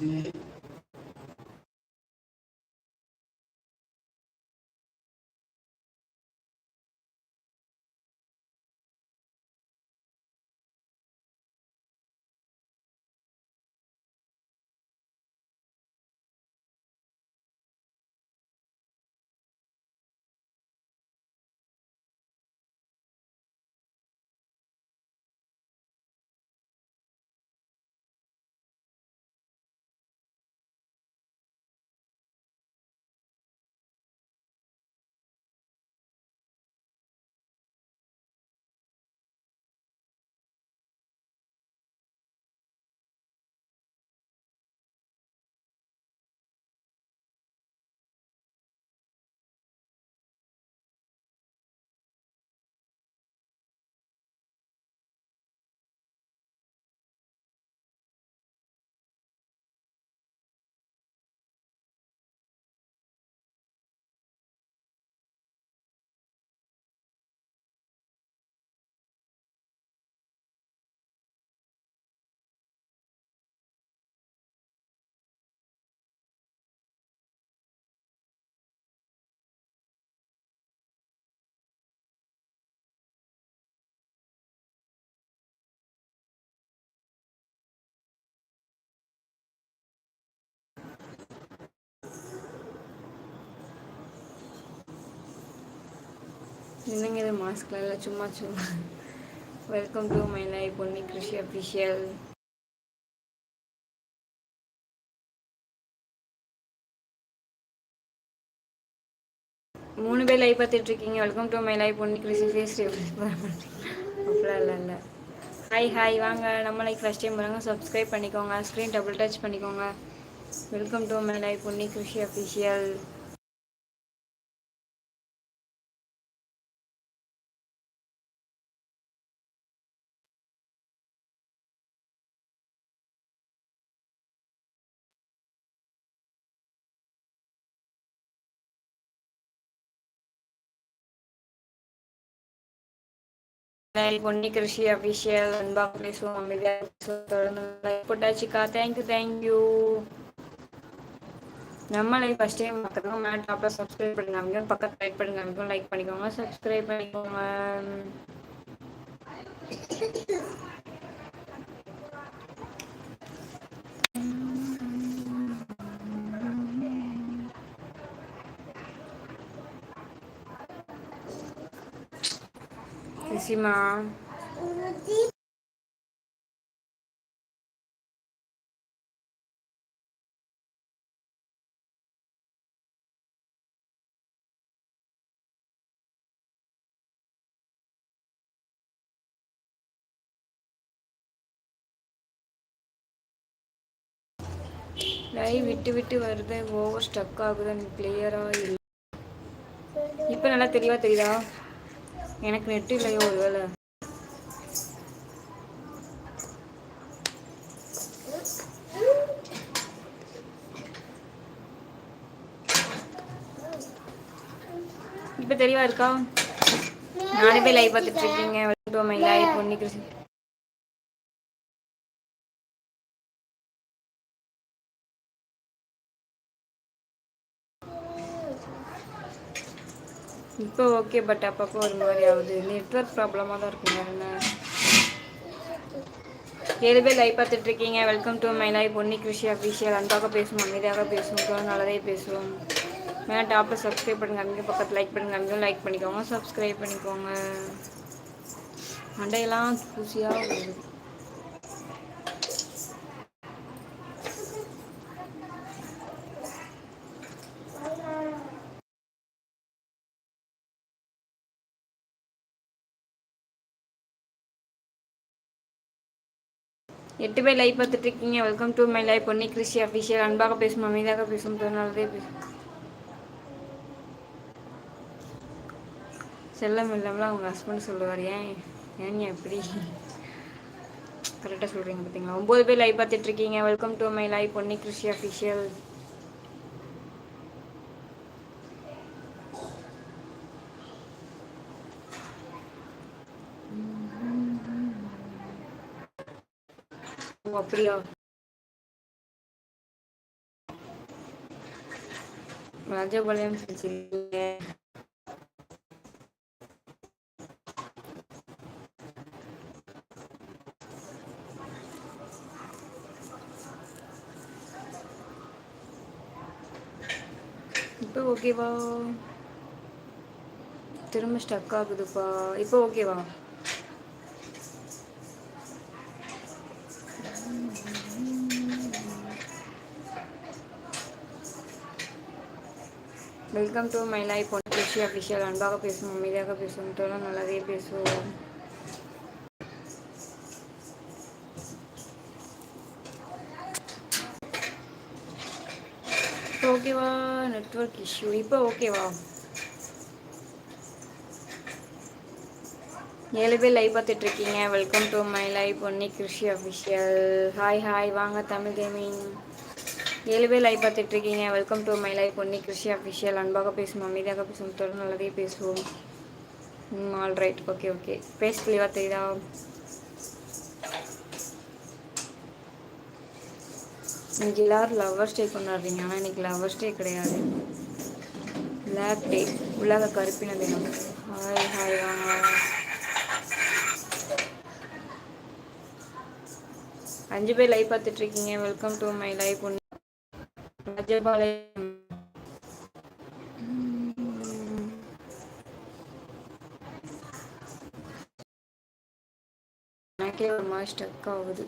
né? என்னங்க இது மாஸ்க்லாம் இல்லை சும்மா சும்மா. Welcome to my life Ponni Krishi official மூணு பேர் லைவ் பார்த்துட்டு இருக்கீங்க welcome to my life Ponni Krishi face அப்படிலாம் இல்லை இல்லை. ஹாய் ஹாய் வாங்க நம்ம லைக் ஃபஸ்ட் டைம் வராங்க. சப்ஸ்கிரைப் பண்ணிக்கோங்க. ஸ்க்ரீன் டபுள் டச் பண்ணிக்கோங்க. Welcome to my life Ponni Krishi official Ponni Krishi official அன்பாக பேசுவோம் அமைதியாக பேசுவோம் தொடர்ந்து லைக் போட்டாச்சுக்கா தேங்க்யூ தேங்க்யூ நம்ம லைஃப் ஃபஸ்ட் டைம் பார்க்குறவங்க மேலே டாப்பில் சப்ஸ்கிரைப் பண்ணி காமிக்கும் பக்கத்தில் லைக் பண்ணி காமிக்கும் லைக் பண்ணிக்கோங்க சப்ஸ்கிரைப் பண்ணிக்கோங்க ரிஷிமா லைவ் விட்டு விட்டு வருது ஓவர் ஸ்டக் ஆகுது கிளியராக இல்லை. இப்போ நல்லா தெளிவாக தெரியுதா? எனக்கு நெட்டு இல்லையோ ஒரு வேலை இப்போ தெளிவா இருக்கா? நானே போய் லைவ் பார்த்துட்டு இருக்கீங்க. லைவ் பொண்ணி கிருஷ்ணன் இப்போ ஓகே பட் அப்பப்போ ஒரு மாதிரி ஆகுது. நெட்ஒர்க் ப்ராப்ளமாக தான் இருக்கும் என்ன? ஏழு பேர் லைவ் பார்த்துட்டு இருக்கீங்க welcome to my life Ponni Krishi official அன்பாக பேசுவோம் அமைதியாக பேசுவோம் நல்லதே பேசுவோம். மேலே டாப்பில் சப்ஸ்கிரைப் பண்ணுங்க அங்கே பக்கத்தில் லைக் பண்ணுங்க அங்கேயும் லைக் பண்ணிக்கோங்க சப்ஸ்கிரைப் பண்ணிக்கோங்க. மண்டையெல்லாம் தூசியாக எட்டு பேர் லைவ் பார்த்துட்டு இருக்கீங்க welcome to my life Ponni Christy official அன்பாக பேசும் அமைதியாக பேசும் நல்லதே பேசும். செல்லம் இல்லாமலாம் அவங்க ஹஸ்பண்ட் சொல்லுவார். ஏன் ஏன் எப்படி கரெக்டாக சொல்கிறீங்க பார்த்தீங்களா ஒம்பது பேர் லைவ் பார்த்துட்டு இருக்கீங்க welcome to my life Ponni Christy official ஓ அப்படியா? ராஜபாளையம் செஞ்சிருக்கீங்க இப்போ ஓகேவா? திரும்ப ஸ்டக் ஆகுதுப்பா. இப்போ ஓகேவா? Welcome to my life one Krishi official அன்பாக பேசுவோம் அமைதியாக பேசுவோம் தொடர்ந்து நல்லாவே பேசுவோம் ஓகேவா நெட்ஒர்க் இஷ்யூ இப்போ ஓகேவா ஏழு பேர் லைவ் பார்த்துட்டு இருக்கீங்க welcome to my life Onni Krishi official hi hi வாங்க தமிழ் கேமிங் ஏழு பேர் லைவ் பார்த்துட்டு இருக்கீங்க welcome to my life Onni Krishi official அன்பாக பேசுவோம் அமைதியாக பேசுவோம் தொடர் நல்லதே பேசுவோம். ம் ஆல் ரைட் ஓகே ஓகே பேச தெளிவாக தெரியுதா? இன்னைக்கு எல்லாரும் லவ்வர்ஸ் டே கொண்டாடுறீங்க. ஆனால் இன்னைக்கு லவ்வர்ஸ் டே கிடையாது. பிளாக் டே உலக கருப்பின தினம். ஹாய் ஹாய் வாங்க அஞ்சு பேர் லைவ் பார்த்துட்ருக்கீங்க. வெல்கம் டு மை லைஃப் ஒன்று ராஜபாளையம் எனக்கே ஒரு மாதிரி ஸ்டக் ஆகுது